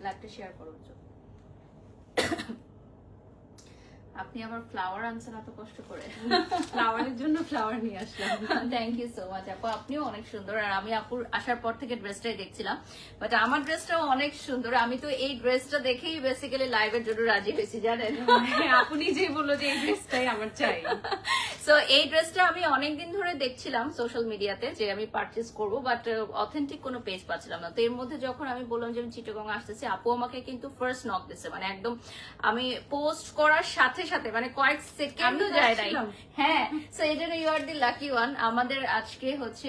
লাইভটা শেয়ার করার একটু। আপনি আবার ফ্লাওয়ার আনছেন এত কষ্ট করে। ফ্লাওয়ারের জন্য ফ্লাওয়ার নিয়ে আসলাম। থ্যাংক ইউ সো মাচ আপু। আপনিও অনেক সুন্দর। আর আমি আপুর আসার পর থেকে ড্রেসটাই দেখছিলাম। বাট আমার ড্রেসটাও অনেক সুন্দর। আমি তো এই ড্রেসটা দেখেই বেসিক্যালি লাইভের জন্য রাজি হয়েছি জানেন? হ্যাঁ, আপনি যে বলল যে এই ড্রেসটাই আমার চাই। সো এই ড্রেসটা আমি অনেকদিন ধরে দেখছিলাম সোশ্যাল মিডিয়াতে যে আমি পারচেস করব বাট অথেন্টিক কোনো পেজ পাচ্ছিলাম না। তো এর মধ্যে যখন আমি বললাম যে আমি চিটগং আসতেছি আপু আমাকে কিন্তু ফার্স্ট নক দিছে মানে একদম আমি পোস্ট করার সাথে সাথে সাথে মানে কয়েক সেকেন্ডও যায় নাই। হ্যাঁ সো এই জন্য you are the lucky one আমাদের আজকে হচ্ছে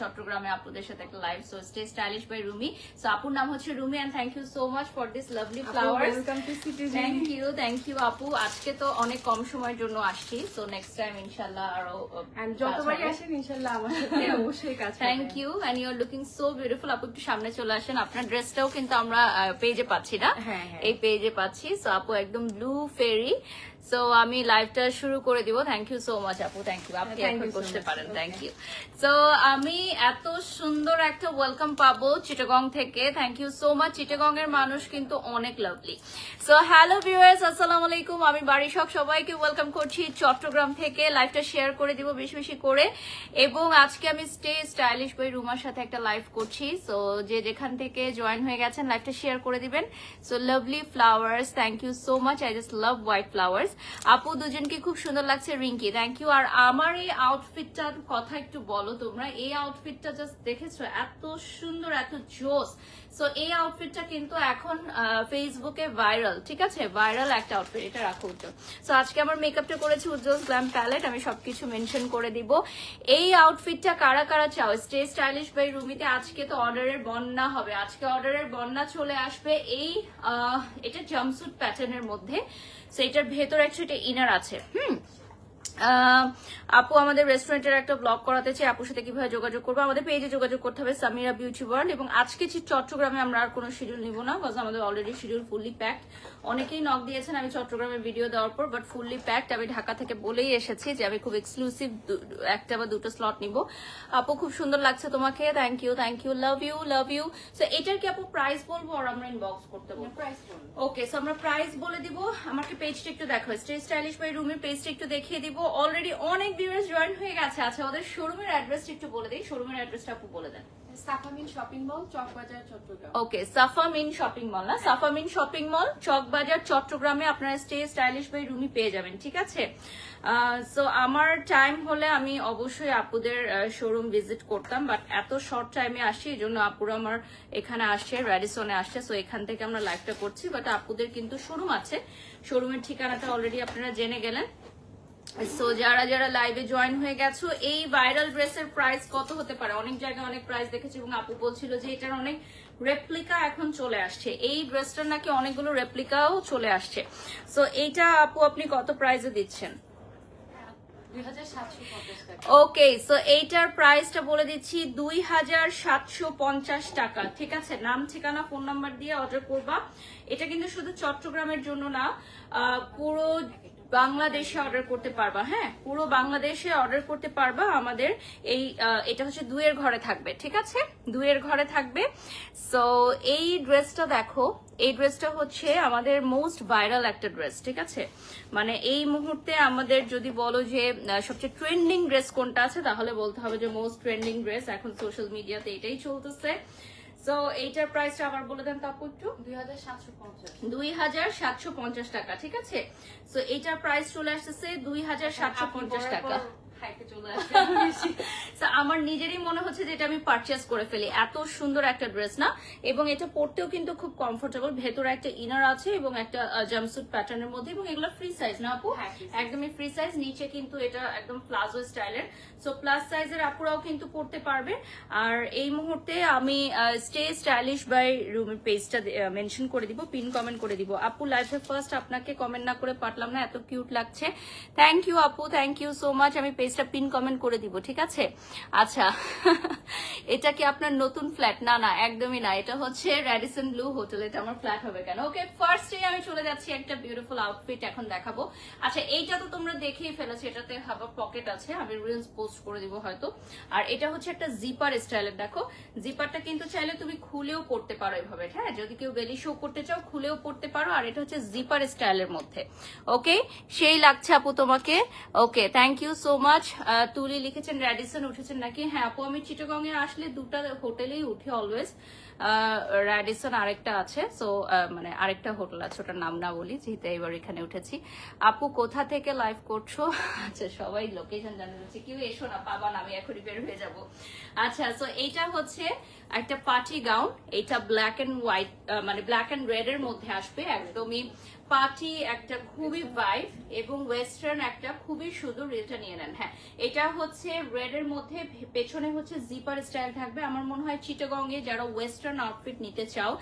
চট্টগ্রামে আপুদের সাথে একটা live so stay stylish by Rumi so আপুর নাম হচ্ছে Rumi and thank you so much for this lovely city thank you thank you আপু। আজকে তো অনেক কম সময়ের জন্য আসছি সো নেক্সট টাইম ইনশাল্লাহ আরও এন্ড যতবারই আসেন ইনশাআল্লাহ আমার সাথে অবশ্যই কাজ thank you and you are looking so beautiful আপু একটু সামনে চলে আসেন আপনার ড্রেসটাও কিন্তু আমরা পেজে পাচ্ছি না। হ্যাঁ, হ্যাঁ। এই পেজে পাচ্ছি সো আপু একদম ব্লু ফেরি পারি সো আমি লাইভটা শুরু করে দিব। থ্যাংক ইউ সো মাচ আপু। থ্যাংক ইউ আপনি এখন বসতে পারেন। থ্যাংক ইউ সো আমি এত সুন্দর একটা ওয়েলকাম পাবো চিটাগং থেকে। Thank you so much Chittagong এর মানুষ কিন্তু অনেক লাভলি সো হ্যালো ভিউয়ার্স আসসালামু আলাইকুম। আমি বাড়ি সব সবাইকে ওয়েলকাম করছি চট্টগ্রাম থেকে। লাইভটা শেয়ার করে দিব বেশি বেশি করে। এবং আজকে আমি স্টে স্টাইলিশ বই রুমার সাথে একটা লাইভ করছি। সো যে যেখান থেকে জয়েন হয়ে গেছেন লাইভটা শেয়ার করে দিবেন। So lovely flowers thank you so much I just love white flowers আপু দুজনকে খুব সুন্দর লাগছে, রিঙ্কি। থ্যাংক ইউ আর আমার এই আউটফিটটার কথা একটু বলো তোমরা। এই আউটফিটটা জাস্ট দেখেছ? এত সুন্দর, এত জোস। সো এই আউটফিটটা কিন্তু এখন ফেসবুকে ভাইরাল ঠিক আছে? ভাইরাল একটা আউটফিট এটা রাখো উজ্জ্বল। সো আজকে আমার মেকআপটা করেছি উজ্জ্বল গ্ল্যাম প্যালেট আমি সবকিছু মেনশন করে দিব। এই আউটফিটটা কারা কারা চাও? স্টে স্টাইলিশ বাই রুমিতে আজকে তো অর্ডারের বন্যা হবে। আজকে অর্ডারের বন্যা চলে আসবে এই এটা জাম্পস্যুট প্যাটার্নের মধ্যে। সো এটার ভেতর অ্যাকচুয়ালি ইনার আছে। হুম? আপু আমাদের রেস্টুরেন্টের একটা ব্লগ করাতে চাই। আপুর সাথে কীভাবে যোগাযোগ করব? আমাদের পেজে যোগাযোগ করতে হবে সামিরা বিউটি ওয়ার্ল্ড এবং আজকে চট্টগ্রামে আমরা আর কোনো শিডিউল নিব না বিকজ আমাদের অলরেডি শিডিউল ফুললি প্যাকড অনেকেই নক দিয়েছেন আমি চট্টগ্রামে ভিডিও দেওয়ার পর বাট ফুললি প্যাকড আমি ঢাকা থেকে বলেই এসেছি যে আমি খুব এক্সক্লুসিভ একটা বা দুটো স্লট নিব। আপু খুব সুন্দর লাগছে তোমাকে। Thank you thank you love you love you so এটার কি আপু প্রাইস বলব আর আমরা ইনবক্স করতে বলব? ওকে সো আমরা প্রাইস বলে দিব। আমাকে পেজটা একটু দেখো। স্টে স্টাইলিশ বাই রুমের পেজটা একটু দেখিয়ে দিব। অলরেডি অনেক ভিউয়ার্স জয়েন হয়ে গেছে। আচ্ছা ওদের শোরুমের অ্যাড্রেসটা একটু বলে দিই। শোরুমের অ্যাড্রেসটা আপু বলে দেন। Safamin shopping mall Chawkbazar Chattogram. Okay Safamin shopping mall না? সাফামিন শপিং মল চকবাজার চট্টগ্রামে আপনারা স্টে স্টাইলিশ বাই রুমি পেয়ে যাবেন ঠিক আছে? সো আমার টাইম হলে আমি অবশ্যই আপুদের শোরুম ভিজিট করতাম বাট এত শর্ট টাইমে আসি এই জন্য আপুরা আমার এখানে আসছে র্যাডিসনে আসছে সো এখান থেকে আমরা লাইভটা করছি বাট আপুদের কিন্তু শোরুম আছে। শোরুমের ঠিকানাটা অলরেডি আপনারা জেনে গেলেন। সো যারা যারা লাইভে জয়েন হয়ে গেছো এই ভাইরাল ড্রেসের প্রাইস কত হতে পারে? অনেক জায়গায় অনেক প্রাইস দেখেছি এবং আপু বলছিল যে এটার অনেক রেপ্লিকা এখন চলে আসছে। এই ড্রেসটার নাকি অনেকগুলো রেপ্লিকাও চলে আসছে। সো এইটা আপু আপনি কত প্রাইসে দিচ্ছেন? ওকে সো এইটার প্রাইসটা বলে দিচ্ছি দুই হাজার সাতশো পঞ্চাশ টাকা। ঠিক আছে? নাম ঠিকানা ফোন নাম্বার দিয়ে অর্ডার করবা। এটা কিন্তু শুধু চট্টগ্রামের জন্য না পুরো বাংলাদেশে অর্ডার করতে পারবা হ্যাঁ? পুরো বাংলাদেশে অর্ডার করতে পারবা আমাদের এই এটা হচ্ছে দুইয়ের ঘরে থাকবে, ঠিক আছে? দুইয়ের ঘরে থাকবে। সো এই ড্রেসটা দেখো, এই ড্রেসটা হচ্ছে আমাদের মোস্ট ভাইরাল একটা ড্রেস ঠিক আছে? মানে এই মুহূর্তে আমাদের যদি বলো যে সবচেয়ে ট্রেন্ডিং ড্রেস কোনটা আছে, তাহলে বলতে হবে যে মোস্ট ট্রেন্ডিং ড্রেস এখন সোশ্যাল মিডিয়াতে এটাই চলতেছে। সো এইটার প্রাইসটা আবার বলে দেন তাপু একটু। দুই হাজার সাতশো পঞ্চাশ। টাকা ঠিক আছে? সো এইটার প্রাইস চলে আসতেছে দুই হাজার সাতশো পঞ্চাশ টাকা। হাইটে চলে আসে So, আমার নিজেরই মনে হচ্ছে যে এটা আমি পারচেস করে ফেলি। এত সুন্দর একটা ড্রেস না? এবং এটা পরতেও কিন্তু খুব কমফোর্টেবল ভেতরে একটা ইনার আছে এবং একটা জাম্পস্যুট প্যাটার্নের মধ্যে এবং এগুলো ফ্রি সাইজ না আপু? হ্যাঁ, free size। একদমই ফ্রি সাইজ নিচে কিন্তু এটা একদম প্লাজো স্টাইলের সো প্লাস সাইজের আপুরাও কিন্তু পড়তে পারবে। আর এই মুহূর্তে আমি স্টে স্টাইলিশ বাই রুমের পেজটা মেনশন করে দিব পিন কমেন্ট করে দিব। আপু লাইফে ফার্স্ট আপনাকে কমেন্ট না করে পারলাম না এত কিউট লাগছে। থ্যাংক ইউ আপু। থ্যাংক ইউ সো মাচ আমি পেজ পেজটা পিন কমেন্ট করে দিব, ঠিক আছে? আচ্ছা এটা কি আপনার নতুন ফ্ল্যাট না না, একদমই না। এটা হচ্ছে র্যাডিসন ব্লু হোটেল এটা আমার ফ্ল্যাট হবে কেন? ওকে ফার্স্ট ফার্স্টে আমি চলে যাচ্ছি একটা বিউটিফুল আউটফিট এখন দেখাবো। আচ্ছা এইটা তো তোমরা দেখেই ফেলেছো, এটাতে হাবা পকেট আছে, আমি রিলস পোস্ট করে দিব হয়তো। আর এটা হচ্ছে একটা জিপার স্টাইলের দেখো। জিপারটা কিন্তু চাইলে তুমি খুলেও পড়তে পারো এভাবে হ্যাঁ? যদি কেউ বেলি শো করতে চাও, খুলেও পড়তে পারো, আর এটা হচ্ছে জিপার স্টাইলের মধ্যে। ওকে সেই লাগছে আপু তোমাকে। Okay thank you so much Tuli লিখেছেন র্যাডিসন উঠেছেন নাকি? হ্যাঁ আপু, আমি চিটাগং এ আসলে দুটা হোটেলেই উঠি অলওয়েজ র্যাডিসন আরেকটা আছে সো মানে আরেকটা হোটেল আছে, ওটার নাম না বলি, যেহেতু এবার এখানে উঠেছি। আপু, কোথা থেকে লাইভ করছ? আচ্ছা সবাই লোকেশন জানা যাচ্ছে কেউ, এসো না, পাবা না, আমি এখনই বের হয়ে যাব। আচ্ছা সো এইটা হচ্ছে একটা পার্টি গাউন এটা ব্ল্যাক এন্ড হোয়াইট মানে ব্ল্যাক এন্ড রেড এর মধ্যে আসবে একদমই পার্টি একটা খুবই ভাইব এবং ওয়েস্টার্ন একটা খুবই সুন্দর রিলটা নিয়ে নেন। হ্যাঁ এটা হচ্ছে রেড এর মধ্যে পেছনে হচ্ছে জিপার স্টাইল থাকবে। আমার মনে হয় চিটাগং এ যারা ওয়েস্টার্ন আউটফিট নিতে চাও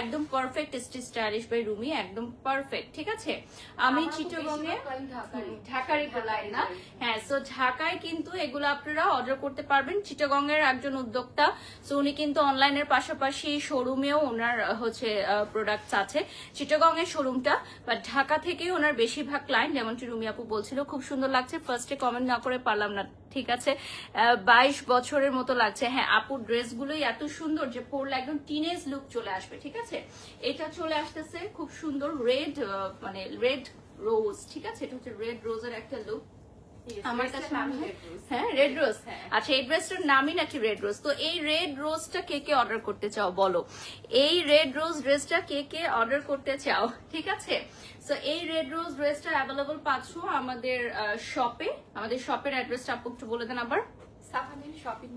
একদম perfect stay stylish by Rumi একদম পারফেক্ট ঠিক আছে? আমি চিটাগং এ ঢাকার লাইন না। হ্যাঁ সো ঢাকায় কিন্তু এগুলো আপনারা অর্ডার করতে পারবেন। চিটাগং এর একজন উদ্যোক্তা সো উনি কিন্তু অনলাইনের পাশাপাশি শোরুমেও ওনার হচ্ছে প্রোডাক্টস আছে। চিটাগং এর শোরুমটা বাট ঢাকা থেকেই ওনার বেশিরভাগ ক্লায়েন্ট যেমনটি রুমি আপু বলছিল, খুব সুন্দর লাগছে। ফার্স্টে কমেন্ট না করে পারলাম না, ঠিক আছে? বাইশ বছরের মতো লাগছে। হ্যাঁ আপুর ড্রেসগুলোই এত সুন্দর যে পরলে একদম টিনেজ লুক চলে আসবে, ঠিক আছে? এটা চলে আসতেছে খুব সুন্দর রেড মানে রেড রোজ ঠিক আছে? এটা হচ্ছে রেড রোজের একটা লুক আমার কাছে হয় হ্যাঁ রেড রোজ আচ্ছা এই ড্রেসটার নামই নাকি রেড রোজ তো এই রেড রোজটা কে কে অর্ডার করতে চাও বলো? এই রেড রোজ ড্রেসটা কে কে অর্ডার করতে চাও? ঠিক আছে? সো এই রেড রোজ ড্রেসটা অ্যাভেলেবল পাচ্ছ আমাদের শপে আমাদের শপের অ্যাড্রেসটা আপু একটু বলে দেন আবার। Safamin shopping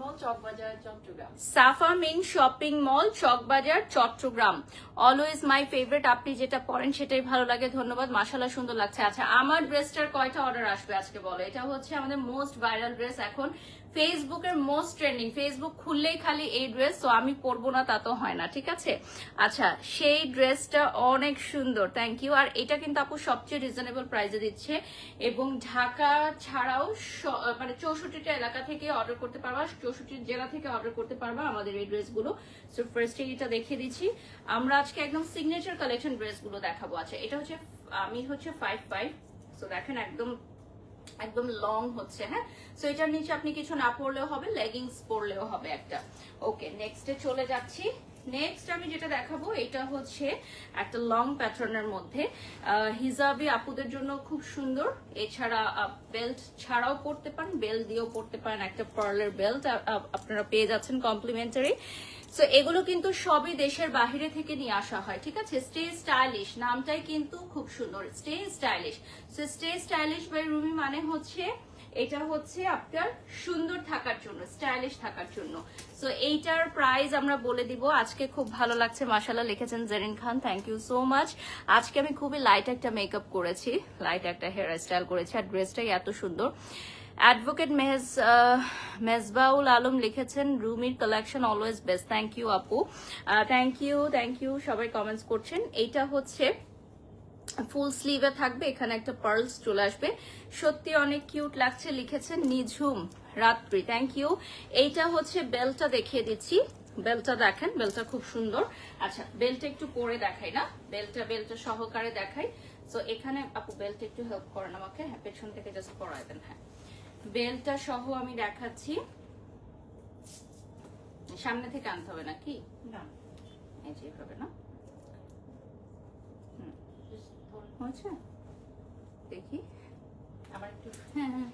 mall, Chawkbazar, Chattogram. Always my favourite আপনি যেটা পরেন সেটাই ভালো লাগে। ধন্যবাদ মাসাল্লাহ সুন্দর লাগছে। আচ্ছা আমার ড্রেসটার কয়টা অর্ডার আসবে আজকে বলো? এটা হচ্ছে আমাদের মোস্ট ভাইরাল ড্রেস এখন। ফেসবুকের মোস্ট ট্রেন্ডিং ফেসবুক খুললেই খালি এই ড্রেস তো আমি পরবো না, তা তো হয় না, ঠিক আছে? আচ্ছা সেই ড্রেসটা অনেক সুন্দর থ্যাংক ইউ আর এটা কিন্তু আপু সবচেয়ে রিজনেবল প্রাইসে দিচ্ছে। এবং ঢাকা ছাড়াও মানে চৌষট্টিটা এলাকা থেকে অর্ডার করতে পারবা, চৌষট্টি জেলা থেকে অর্ডার করতে পারবা আমাদের এই ড্রেসগুলো সো ফার্স্টে এটা দেখিয়ে দিচ্ছি। আমরা আজকে একদম সিগনেচার কালেকশন ড্রেসগুলো দেখাবো। আচ্ছা এটা হচ্ছে, আমি হচ্ছে ফাইভ ফাইভ সো দেখেন, একদম একদম লং হচ্ছে হ্যাঁ? সো এটার নিচে আপনি কিছু না পরলেও হবে লেগিংস পরলেও হবে একটা। ওকে নেক্সটে চলে যাচ্ছি। নেক্সট আমি যেটা দেখাবো, এটা হচ্ছে একটা লং প্যাটার্নের মধ্যে। হিজাবি আপুদের জন্য খুব সুন্দর। এছাড়া বেল্ট ছাড়াও পরতে পারেন বেল্ট দিয়েও পরতে পারেন। একটা পার্লের বেল্ট আপনারা পেয়ে যাচ্ছেন কমপ্লিমেন্টারি সো এগুলো কিন্তু সবই দেশের বাহিরে থেকে নিয়ে আসা হয়, ঠিক আছে? স্টে স্টাইলিশ নামটাই কিন্তু খুব সুন্দর। Stay stylish so stay stylish by Rumi মানে হচ্ছে, এটা হচ্ছে আপনার সুন্দর থাকার জন্য স্টাইলিশ থাকার জন্য। সো এইটার প্রাইস আমরা বলে দিব। আজকে খুব ভালো লাগছে মাসাল্লাহ লিখেছেন Jerin Khan thank you so much আজকে আমি খুবই লাইট একটা মেকআপ করেছি লাইট একটা হেয়ার স্টাইল করেছি, আর ড্রেসটাই এত সুন্দর। অ্যাডভোকেট মেহজ মেজবাউল আলম লিখেছেন, রুমির collection always best thank you আপু। থ্যাংক ইউ থ্যাংক ইউ সবাই কমেন্টস করছেন। এইটা হচ্ছে ফুল স্লিভে থাকবে, এখানে একটা পার্লস চলে আসবে। সত্যি অনেক কিউট লাগছে, লিখেছেন নিঝুম রাত্রি। থ্যাংক ইউ এইটা হচ্ছে বেলটা দেখিয়ে দিচ্ছি। বেলটা দেখেন বেলটা খুব সুন্দর। আচ্ছা বেলটা একটু পরে দেখাই না। বেলটা বেলটা সহকারে দেখাই। তো এখানে, আপু বেলটা একটু হেল্প করেন আমাকে। হ্যাঁ পেছন থেকে জাস্ট পরাই দেন হ্যাঁ। বেলটা সহ আমি দেখাচ্ছি। সামনে থেকে আনতে হবে নাকি? না। এই যে এভাবে না? হয়েছে? দেখি। আমার একটু হ্যাঁ হ্যাঁ।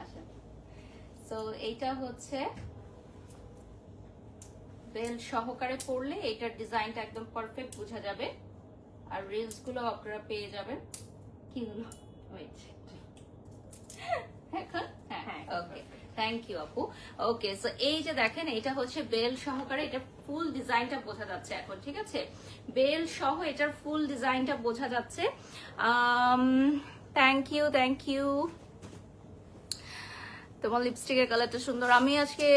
আচ্ছা তো এইটা হচ্ছে বেল সহকারে পড়লে এটার ডিজাইনটা একদম পারফেক্ট বোঝা যাবে। আর রিলসগুলো আপনারা পেয়ে যাবেন। কি হলো? এখন ওকে থ্যাংক ইউ আপু ওকে সো এই যে দেখেন, এটা হচ্ছে বেল সহকারে এটা ফুল ডিজাইনটা বোঝা যাচ্ছে এখন, ঠিক আছে? বেল সহ এটার ফুল ডিজাইনটা বোঝা যাচ্ছে। থ্যাংক ইউ থ্যাংক ইউ তোমার লিপস্টিকের কালারটা সুন্দর। আমি আজকে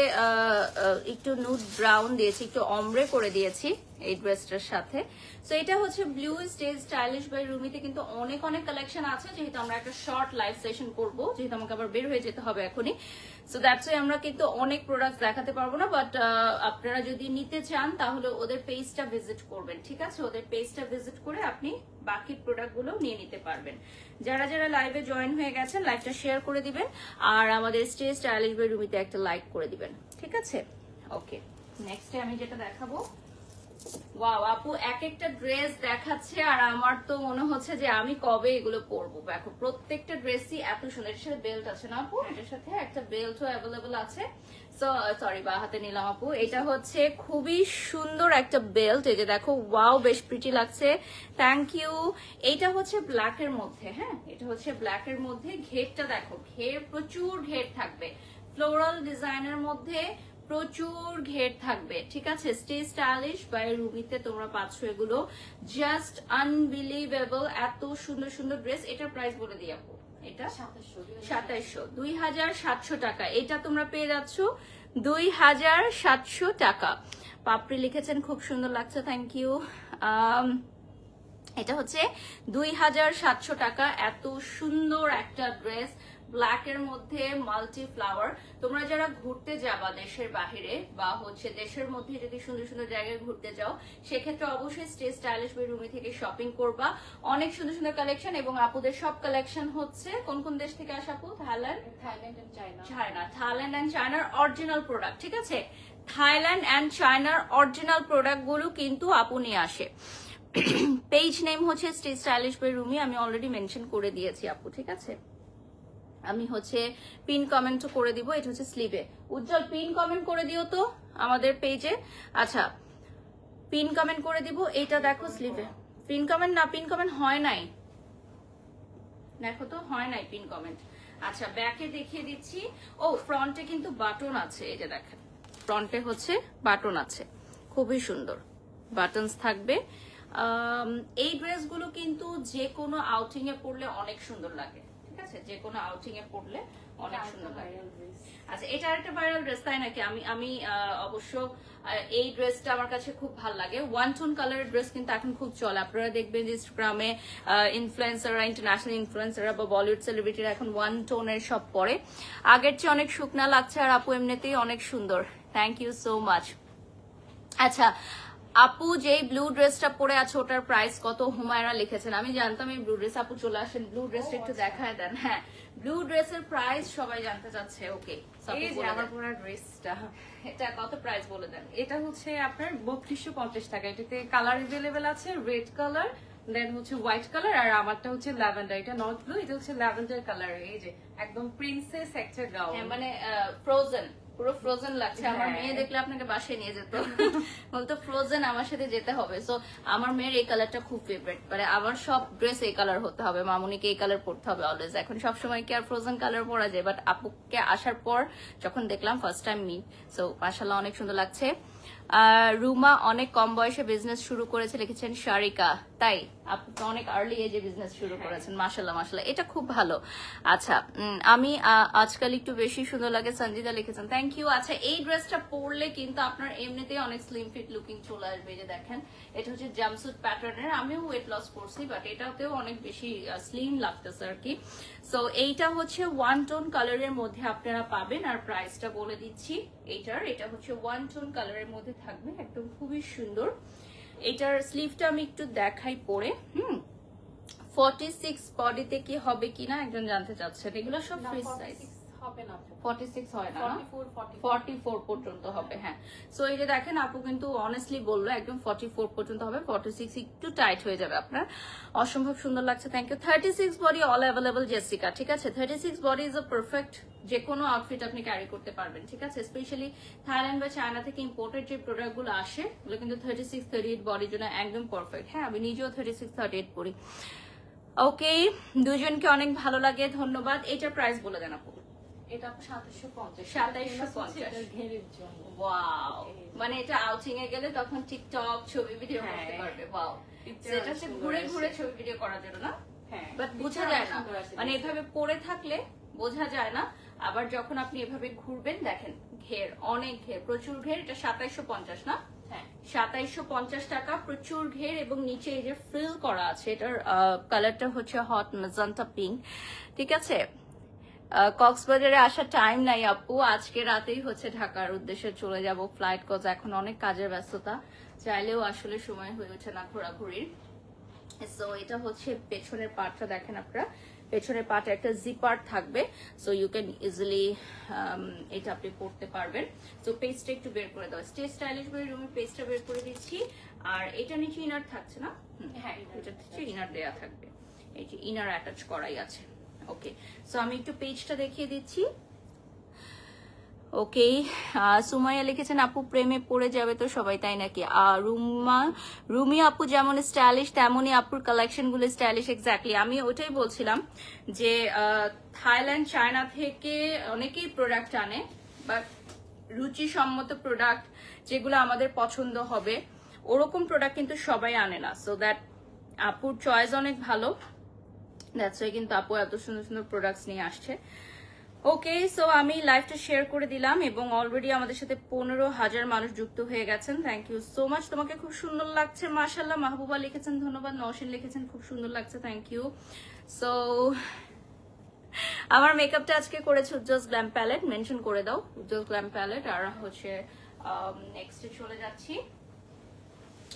একটু নুড ব্রাউন দিয়েছি, একটু অমরে করে দিয়েছি। এই ড্রেসটার সাথে। সো এটা হচ্ছে ব্লু স্টেজ স্টাইলিশ বাই রুমিতে কিন্তু অনেক অনেক কালেকশন আছে। যেহেতু আমরা একটা শর্ট লাইভ সেশন করব, যেহেতু আমাকে আবার বের হয়ে যেতে হবে এখনই। সো দ্যাটস ওয়াই আমরা কিন্তু অনেক প্রোডাক্ট দেখাতে পারব না বাট আপনারা যদি নিতে চান, তাহলে ওদের পেজটা ভিজিট করবেন, ঠিক আছে? ওদের পেজটা ভিজিট করে আপনি বাকি প্রোডাক্টগুলো নিয়ে নিতে পারবেন। যারা যারা লাইভে জয়েন হয়ে গেছেন লাইভটা শেয়ার করে দিবেন, আর আমাদের স্টেজ স্টাইলিশ বাই রুমিতে একটা লাইক করে দিবেন, ঠিক আছে? ওকে নেক্সটে আমি যেটা দেখাবো ওয়াও আপু এক একটা ড্রেস দেখাচ্ছে আর আমার তো মনে হচ্ছে যে আমি কবে এগুলো পরবো। দেখো, প্রত্যেকটা ড্রেসই এত সুন্দর। এটার সাথে বেল্ট আছে না আপু? এটার সাথে একটা বেল্টও অ্যাভেলেবল আছে। সরি বা হাতে নিলাম আপু। এটা হচ্ছে খুবই সুন্দর একটা বেল্ট এই যে দেখো ওয়াও বেশ প্রিটি লাগছে। থ্যাংক ইউ এইটা হচ্ছে ব্ল্যাক এর মধ্যে হ্যাঁ? এটা হচ্ছে ব্ল্যাক এর মধ্যে। ঘেরটা দেখো, ঘের, প্রচুর ঘের থাকবে। ফ্লোরাল ডিজাইনের মধ্যে প্রচুর ঘের থাকবে ঠিক আছে? স্টে স্টাইলিশ বাই রুবিতে তোমরা পাচ্ছ এগুলো। জাস্ট আনবিলিভেবল এত সুন্দর সুন্দর ড্রেস এটার প্রাইস বলে দিই আপু। এটা সাতাইশশো দুই হাজার। সাতশো টাকা। এটা তোমরা পেয়ে যাচ্ছ দুই হাজার সাতশো টাকা। পাপড়ি লিখেছেন খুব সুন্দর লাগছে থ্যাংক ইউ এটা হচ্ছে দুই হাজার সাতশো টাকা। এত সুন্দর একটা ড্রেস ব্ল্যাক এর মধ্যে মাল্টি ফ্লাওয়ার তোমরা যারা ঘুরতে যাবা দেশের বাহিরে বা হচ্ছে দেশের মধ্যে যদি সুন্দর সুন্দর জায়গায় ঘুরতে যাও সেক্ষেত্রে অবশ্যই স্টে স্টাইলিশ বই রুমি থেকে শপিং করবা। অনেক সুন্দর সুন্দর কালেকশন এবং আপুদের সব কালেকশন হচ্ছে কোন কোন দেশ থেকে আসা আপু? Thailand? Thailand and China. China. Thailand and চায়নার অরিজিনাল প্রোডাক্ট ঠিক আছে? থাইল্যান্ড অ্যান্ড চায়নার অরিজিনাল প্রোডাক্টগুলো কিন্তু আপু নিয়ে আসে। পেজ নেম হচ্ছে স্টে স্টাইলিশ বাই রুমি আমি অলরেডি মেনশন করে দিয়েছি আপু ঠিক আছে? আমি হচ্ছে পিন কমেন্টও করে দিব, এটা হচ্ছে স্লিভে উজ্জ্বল পিন কমেন্ট করে দিও তো আমাদের পেজে আচ্ছা পিন কমেন্ট করে দিব এইটা দেখো স্লিভে পিন কমেন্ট না পিন কমেন্ট হয় নাই। দেখো তো, হয় নাই পিন কমেন্ট আচ্ছা ব্যাকে দেখিয়ে দিচ্ছি। ও ফ্রন্টে কিন্তু বাটন আছে, এই যে দেখেন। ফ্রন্টে হচ্ছে বাটন আছে। খুবই সুন্দর। বাটনস থাকবে। এই ড্রেসগুলো কিন্তু যে কোনো আউটিং এ পরলে অনেক সুন্দর লাগে। আছে যে কোনো আউটিং এ পড়লে অনেক সুন্দর লাগে। আচ্ছা এটা একটা ভাইরাল ড্রেস তাই নাকি? আমি আমি অবশ্য এই ড্রেসটা আমার কাছে খুব ভালো লাগে। ওয়ান টোন কালারের ড্রেস কিন্তু এখন খুব চলে। আপনারা দেখবেন যে ইনস্টাগ্রামে ইনফ্লুয়েন্সাররা ইন্টারন্যাশনাল ইনফ্লুয়েন্সাররা বা বলিউড সেলিব্রিটিরা এখন ওয়ান টোনের সব পরে। আগের চেয়ে অনেক শুকনা লাগছে আর আপু এমনিতেই অনেক সুন্দর। থ্যাংক ইউ সো মাচ আচ্ছা আপু যেই ব্লু ড্রেসটা পরে আছে ওটার প্রাইস কত? হুমায়রা লিখেছেন। আমি জানতাম এই ব্লু ড্রেস আপু চলে আসেন ব্লু ড্রেসটা একটু দেখায় দেন। হ্যাঁ ব্লু ড্রেসের প্রাইস সবাই জানতে চাচ্ছে। ওকে এই যে আমার পুরো ড্রেসটা এটা কত প্রাইস বলে দেন? এটা হচ্ছে আপনার বত্রিশশো পঞ্চাশ টাকা। এটাতে কালার আছে রেড কালার দেন হচ্ছে হোয়াইট কালার আর আমারটা হচ্ছে ল্যাভেন্ডার এটা নট ব্লু এটা হচ্ছে ল্যাভেন্ডার কালার এই যে একদম প্রিন্সেস একটা গাউন হ্যাঁ মানে ফ্রোজেন পুরো ফ্রোজেন লাগছে। আমার হ্যাঁ। মেয়ে দেখলে আপনাকে বাসায় নিয়ে যেত। বলতো ফ্রোজেন আমার সাথে যেতে হবে। সো আমার মেয়ের এই কালারটা খুব ফেভারিট মানে আমার সব ড্রেস এই কালার হতে হবে। মামুনিকে এই কালার পরতে হবে অলওয়েজ এখন সব সময় কি আর ফ্রোজেন কালার পরা যায়? বাট আপুকে আসার পর যখন দেখলাম ফার্স্ট টাইম মি সো মাশাল্লাহ অনেক সুন্দর লাগছে। আর রুমা অনেক কম বয়সে বিজনেস শুরু করেছে লিখেছেন শারিকা তাই? আপনি তো অনেক আর্লি এজে বিজনেস শুরু করেছেন মাশাল্লাহ মাশাল্লাহ এটা খুব ভালো। আচ্ছা আমি আজকাল একটু বেশি সুন্দর লাগে সঞ্জিতা লিখেছেন থ্যাংক ইউ আচ্ছা এই ড্রেসটা পরলে কিন্তু আপনার এমনিতেই অনেক স্লিম ফিট লুকিং চলে আসবে যে দেখেন এটা হচ্ছে জাম্পসুট প্যাটার্নের আমিও ওয়েট লস করছি বাট এটাতেও অনেক বেশি স্লিম লাগতেছে আর কি। সো এইটা হচ্ছে ওয়ান টোন কালারের মধ্যে আপনারা পাবেন আর প্রাইসটা বলে দিচ্ছি এইটার। এটা হচ্ছে ওয়ান টোন কালারের মধ্যে থাকবে একদম খুবই সুন্দর। এটার স্লিভটা আমি একটু দেখাই পরে হুম? ফর্টি সিক্স বডিতে কি হবে কিনা একজন জানতে চাচ্ছেন। এগুলো সব ফ্রি সাইজ হবে না হয় না। না? 44 44 পর্যন্ত হবে হ্যাঁ। সো এই যে দেখেন আপু কিন্তু অনেস্টলি বলল একদম ফর্টি ফোর পর্যন্ত হবে ফর্টি সিক্স একটু টাইট হয়ে যাবে আপনার। অসম্ভব সুন্দর লাগছে thank you thirty six body all Jessica ঠিক আছে? Thirty six body is a perfect যে কোনো আউটফিট আপনি ক্যারি করতে পারবেন ঠিক আছে? স্পেশালি থাইল্যান্ড বা চায়না থেকে ইম্পোর্টেড যে প্রোডাক্টগুলো আসে ওগুলো কিন্তু থার্টি সিক্স থার্টি এইট বডির জন্য একদম পারফেক্ট হ্যাঁ আমি নিজেও থার্টি সিক্স থার্টি এইট পরি। ওকে দুজনকে অনেক ভালো লাগে ধন্যবাদ। এটার প্রাইস বলে দেন আপু। এটা সাতাশশো পঞ্চাশ। 2750 এটার ঘেরের জন্য। ওয়াও মানে এটা আউটিং এ গেলে তখন টিকটক ছবি ভিডিও হ্যাঁ। করতে পারবে। ওয়াও সেটা হচ্ছে ঘুরে ঘুরে ছবি ভিডিও করার জন্য না? হ্যাঁ। বাট বোঝা যায় না। মানে এভাবে পড়ে থাকলে বোঝা যায় না। আবার যখন আপনি এভাবে ঘুরবেন দেখেন ঘের অনেক ঘের প্রচুর ঘের এটা সাতাইশো পঞ্চাশ না? হ্যাঁ। সাতাইশো পঞ্চাশ টাকা প্রচুর ঘের এবং নিচে এই যে ফ্রিল করা আছে এটার কালারটা হচ্ছে হট মেজান্টা পিঙ্ক ঠিক আছে? কক্সবাজারে আসার টাইম নাই আপু। আজকে রাতেই হচ্ছে ঢাকার উদ্দেশ্যে চলে যাব ফ্লাইট কজ এখন অনেক কাজের ব্যস্ততা। চাইলেও আসলে সময় হয়ে ওঠে না ঘোরাঘুরির। সো এটা হচ্ছে পেছনের পার্টটা দেখেন আপনারা। পেছনের পার্টে একটা জিপার থাকবে। সো ইউ ক্যান ইজিলি এটা আপনি পড়তে পারবেন। সো পেজটা একটু বের করে দাও। স্টে স্টাইলিশ বই রুমের পেজটা বের করে দিচ্ছি। আর এটা নিচে ইনার থাকছে না? হ্যাঁ, এটা নিচে ইনার দেয়া থাকবে। এই যে ইনার অ্যাটাচ করাই আছে। ওকে সো আমি একটু পেজটা দেখিয়ে দিচ্ছি। ওকে সুমাইয়া লিখেছেন, আপু প্রেমে পড়ে যাবে তো সবাই, তাই নাকি? রুমা, রুমি আপু যেমন স্টাইলিশ তেমনই আপুর কালেকশনগুলো স্টাইলিশ এক্স্যাক্টলি আমি ওটাই বলছিলাম যে থাইল্যান্ড, চায়না থেকে অনেকেই প্রোডাক্ট আনে বাট রুচিসম্মত প্রোডাক্ট যেগুলো আমাদের পছন্দ হবে, ওরকম প্রোডাক্ট কিন্তু সবাই আনে না। সো দ্যাট আপুর চয়েস অনেক ভালো। দ্যাটস ওয়াই কিন্তু আপু এত সুন্দর সুন্দর প্রোডাক্টস নিয়ে আসছে। ওকে সো আমি লাইভটা শেয়ার করে দিলাম এবং অলরেডি আমাদের সাথে পনেরো হাজার মানুষ যুক্ত হয়ে গেছেন। থ্যাংক ইউ সো মাচ তোমাকে খুব সুন্দর লাগছে মাশাল্লাহ মাহবুবা লিখেছেন ধন্যবাদ। নওশিন লিখেছেন খুব সুন্দর লাগছে। থ্যাংক ইউ সো আমার মেকআপটা আজকে করেছে উজ্জ্বল গ্ল্যাম প্যালেট মেনশন করে দাও উজ্জ্বল গ্ল্যাম প্যালেট আর হচ্ছে নেক্সটে চলে যাচ্ছি।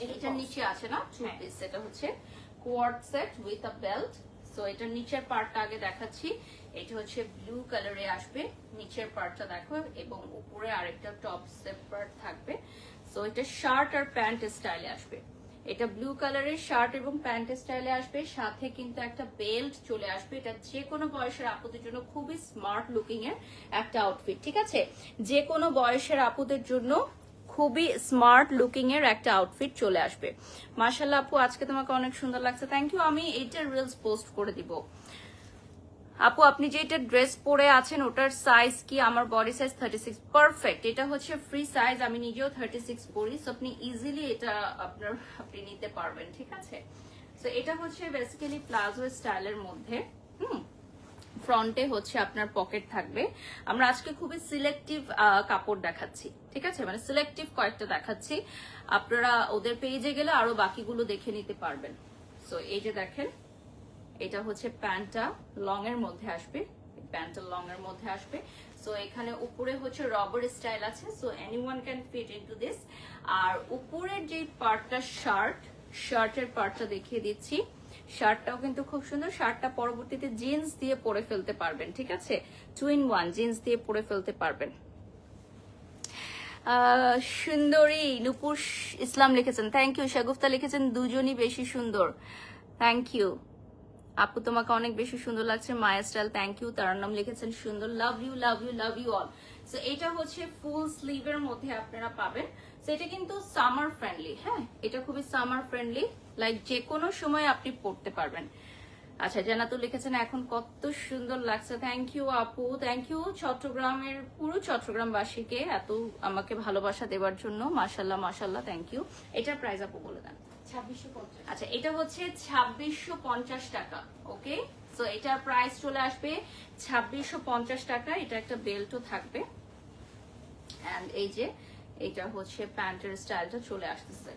এটার নিচে আছে না? টু হ্যাঁ। পিস এটা হচ্ছে coord set with a belt so এটার নিচের পার্টটা আগে দেখাচ্ছি। এটা হচ্ছে ব্লু কালারে আসবে। নিচের পার্টটা দেখো, এবং উপরে আরেকটা টপ সেপারেট থাকবে। সো এটা শার্ট আর প্যান্ট স্টাইলে আসবে। এটা ব্লু কালারের শার্ট এবং প্যান্ট স্টাইলে আসবে। সাথে কিন্তু একটা বেল্ট চলে আসবে। এটা যে কোনো বয়সের আপুদের জন্য খুবই স্মার্ট লুকিং এর একটা আউটফিট ঠিক আছে? যে কোনো বয়সের আপুদের জন্য খুবই স্মার্ট লুকিং এর একটা আউটফিট চলে আসবে। মার্শাল্লাহ আপু, আজকে তোমাকে অনেক সুন্দর লাগছে। থ্যাংক ইউ আমি এইটার রিলস পোস্ট করে দিব। আপু, আপনি যেটা ড্রেস পরে আছেন, ওটার সাইজ কি? আমার body size thirty six perfect এটা হচ্ছে ফ্রি সাইজ আমি নিজেও থার্টি সিক্স পরি। সো আপনি ইজিলি এটা আপনার, আপনি নিতে পারবেন। ঠিক আছে? তো এটা হচ্ছে বেসিক্যালি প্লাজো স্টাইলের মধ্যে। হুম? ফ্রন্টে হচ্ছে আপনার পকেট থাকবে। আমরা আজকে খুবই সিলেক্টিভ কাপড় দেখাচ্ছি, ঠিক আছে? মানে সিলেক্টিভ কয়েকটা দেখাচ্ছি। আপনারা ওদের পেজে গেলে আরও বাকিগুলো দেখে নিতে পারবেন। সো এই যে দেখেন, এটা হচ্ছে প্যান্টটা লং এর মধ্যে আসবে। প্যান্টটা লং এর মধ্যে আসবে। সো এখানে উপরে হচ্ছে রবার স্টাইল আছে। So anyone can fit into this আর উপরের যে পার্টটা শার্ট শার্টের পার্টটা দেখিয়ে দিচ্ছি। শার্টটাও কিন্তু খুব সুন্দর। শার্টটা পরবর্তীতে জিন্স দিয়ে পরে ফেলতে পারবেন, ঠিক আছে? টু ইন ওয়ান জিন্স দিয়ে পরে ফেলতে পারবেন। সুন্দরী নুপুর ইসলাম লিখেছেন থ্যাংক ইউ শাগুফতা লিখেছেন, দুজনই বেশি সুন্দর। থ্যাংক ইউ আপু, তোমাকে অনেক বেশি সুন্দর লাগছে, মায়া স্টাইল থ্যাংক ইউ তার নাম লিখেছেন সুন্দর love you love you love you all so এটা হচ্ছে ফুল স্লিভের মধ্যে আপনারা পাবেন। সো এটা কিন্তু সামার ফ্রেন্ডলি হ্যাঁ? এটা খুবই সামার ফ্রেন্ডলি লাইক যে কোনো সময় আপনি পড়তে পারবেন। আচ্ছা জানাতু লিখেছেন এখন কত সুন্দর লাগছে। থ্যাংক ইউ আপু। থ্যাংক ইউ চট্টগ্রামের পুরো চট্টগ্রামবাসীকে এত আমাকে ভালোবাসা দেওয়ার জন্য। মাশাল্লাহ মাশাল্লাহ থ্যাংক ইউ এটার প্রাইস আপু বলে দেন। আচ্ছা এটা হচ্ছে ছাব্বিশশো পঞ্চাশ টাকা ওকে তো এটার প্রাইস চলে আসবে ছাব্বিশশো পঞ্চাশ টাকা। এটা একটা বেল্টও থাকবে। অ্যান্ড এই যে এটা হচ্ছে প্যান্টের স্টাইলটা চলে আসতেছে।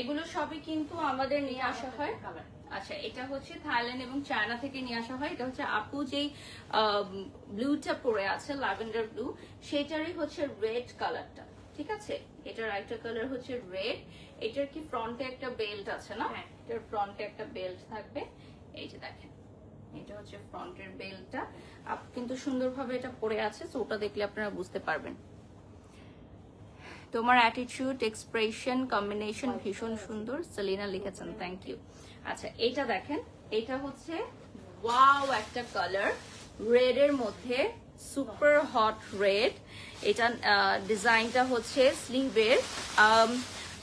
এগুলো সবই কিন্তু আমাদের নিয়ে আসা হয়। আচ্ছা এটা হচ্ছে থাইল্যান্ড এবং চায়না থেকে নিয়ে আসা হয়। এটা হচ্ছে আপু যেই ব্লুটা পরে আছে ল্যাভেন্ডার ব্লু সেটারই হচ্ছে রেড কালারটা ঠিক আছে? এটার একটা কালার হচ্ছে রেড। এটার কি ফ্রন্টে একটা বেল্ট আছে না? হ্যাঁ। এটার ফ্রন্টে একটা বেল্ট থাকবে। এই যে দেখেন এটা হচ্ছে ফ্রন্টের বেল্টটা। আপ কিন্তু সুন্দরভাবে এটা পরে আছে তো ওটা দেখলে আপনারা বুঝতে পারবেন। তোমার অ্যাটিটিউড এক্সপ্রেশন কম্বিনেশন ভীষণ সুন্দর। সেলিনা লিখেছেন থ্যাংক ইউ আচ্ছা এটা দেখেন এটা হচ্ছে ওয়াও একটা কালার রেড এর মধ্যে সুপার হট রেড এটা ডিজাইনটা হচ্ছে স্লিভের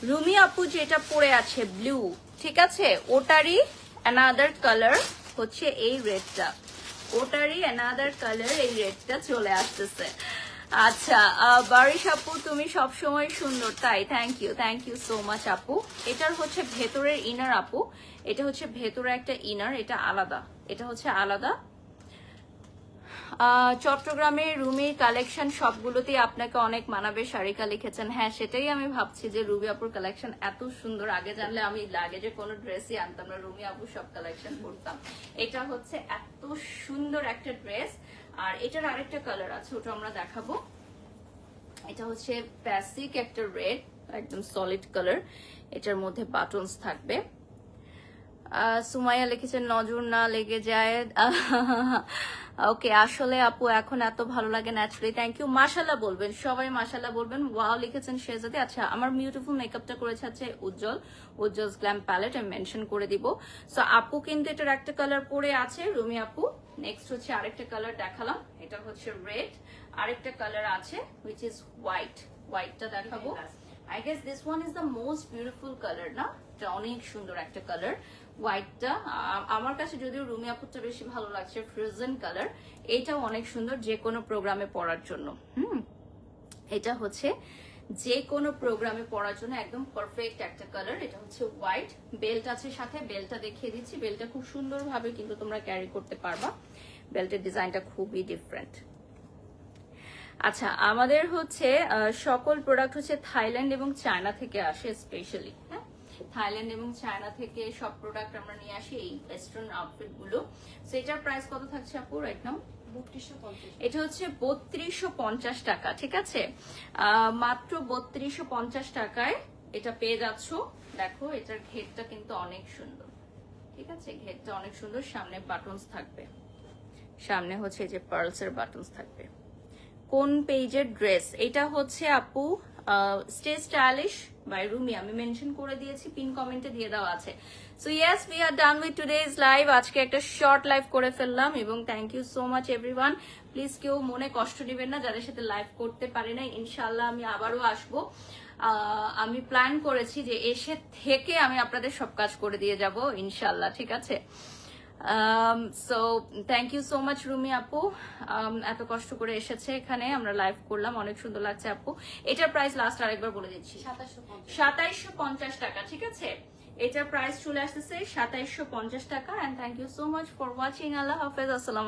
রুমি আপু যেটা পরে আছে ব্লু ঠিক আছে? ওটারই অ্যানাদার কালার হচ্ছে এই রেডটা ওটারই অ্যানাদার কালার এই রেডটা চলে আসতেছে। আচ্ছা বারিশ আপু, তুমি সব সময় সুন্দর, তাই? Thank you thank you so much আপু। এটার হচ্ছে ভেতরের ইনার আপু। এটা হচ্ছে ভেতরে একটা ইনার এটা আলাদা। এটা হচ্ছে আলাদা। চট্টগ্রামের রুমির কালেকশন সবগুলোতেই আপনাকে অনেক মানাবে শারিকা লিখেছেন। হ্যাঁ সেটাই আমি ভাবছি যে রুবি আপুর কালেকশন এত সুন্দর। আগে জানলে আমি লাগে যে কোনো ড্রেসই আনতাম না। রুমি আপু সব কালেকশন করতাম এটা হচ্ছে এত সুন্দর একটা ড্রেস আর এটার আরেকটা কালার আছে, ওটা আমরা দেখাবো। এটা হচ্ছে প্যাসিক একটা রেড একদম সলিড কালার এটার মধ্যে বাটনস থাকবে। সুমাইয়া লিখেছেন নজর না লেগে যায়। ওকে আসলে আপু এখন এত ভালো লাগে ন্যাচারালি থ্যাংক ইউ মাশাল্লাহ বলবেন সবাই মাশাল্লাহ বলবেন। ওয়াও লিখেছেন শেজাদি আচ্ছা আমার বিউটিফুল মেকআপটা করেছে হচ্ছে উজ্জ্বল উজ্জ্বল গ্ল্যাম প্যালেট আমি মেনশন করে দিব। সো আপু কিন্তু এটার একটা কালার পরে আছে রুমি আপু। নেক্সট হচ্ছে আরেকটা কালার দেখালাম এটা হচ্ছে রেড আরেকটা কালার আছে হুইচ ইজ হোয়াইট হোয়াইটটা দেখাবো। I guess this one is the most beautiful colour না? এটা অনেক সুন্দর একটা কালার হোয়াইটটা আমার কাছে যদিও রুমি আপুরটা বেশি ভালো লাগছে, ফ্রোজেন কালার, এটাও অনেক সুন্দর যে কোনো প্রোগ্রামে পড়ার জন্য, হুম? এটা হচ্ছে যে কোনো প্রোগ্রামে পড়ার জন্য একদম পারফেক্ট একটা কালার এটা হচ্ছে হোয়াইট বেল্ট আছে সাথে বেল্টটা দেখিয়ে দিচ্ছি বেল্টটা খুব সুন্দরভাবে কিন্তু তোমরা ক্যারি করতে পারবা বেল্টের ডিজাইনটা খুবই ডিফারেন্ট আচ্ছা আমাদের হচ্ছে সকল প্রোডাক্ট হচ্ছে থাইল্যান্ড এবং চায়না থেকে আসে স্পেশালি থাইল্যান্ড এবং চায়না থেকে সব প্রোডাক্ট আমরা নিয়ে আসি এই ওয়েস্টার্ন আউটফিটগুলো। সেটার প্রাইস কত থাকছে আপু রাইট নাও এটা হচ্ছে বত্রিশশো পঞ্চাশ টাকা ঠিক আছে? মাত্র বত্রিশশো পঞ্চাশ টাকায় এটা পেয়ে যাচ্ছ। দেখো এটার ঘেরটা কিন্তু অনেক সুন্দর ঠিক আছে? ঘেরটা অনেক সুন্দর সামনে বাটনস থাকবে। সামনে হচ্ছে যে পার্লস এর বাটনস থাকবে। কোন পেজের ড্রেস এটা হচ্ছে আপু স্টে স্টাইলিশ বাই রুমি আমি মেনশন করে দিয়েছি পিন কমেন্টে দিয়ে দেওয়া আছে। So yes we are done with today's live আজকে একটা শর্ট লাইভ করে ফেললাম এবং thank you so much everyone please কেউ মনে কষ্ট নেবেন না, যাদের সাথে লাইভ করতে পারি না ইনশাল্লাহ আমি আবারও আসব। আমি প্ল্যান করেছি যে এসে থেকে আমি আপনাদের সব কাজ করে দিয়ে যাব ইনশাল্লাহ ঠিক আছে? So thank you so much Rumi আপু. Um, এত কষ্ট করে এসেছে এখানে আমরা লাইভ করলাম অনেক সুন্দর লাগছে আপু. এটার প্রাইস লাস্ট আরেকবার বলে দিচ্ছি। সাতাইশশো পঞ্চাশ। টাকা ঠিক আছে? এটার প্রাইস চলে আসতেছে সাতাইশশো পঞ্চাশ টাকা and thank you so much for watching আল্লাহ হাফেজ আসসালাম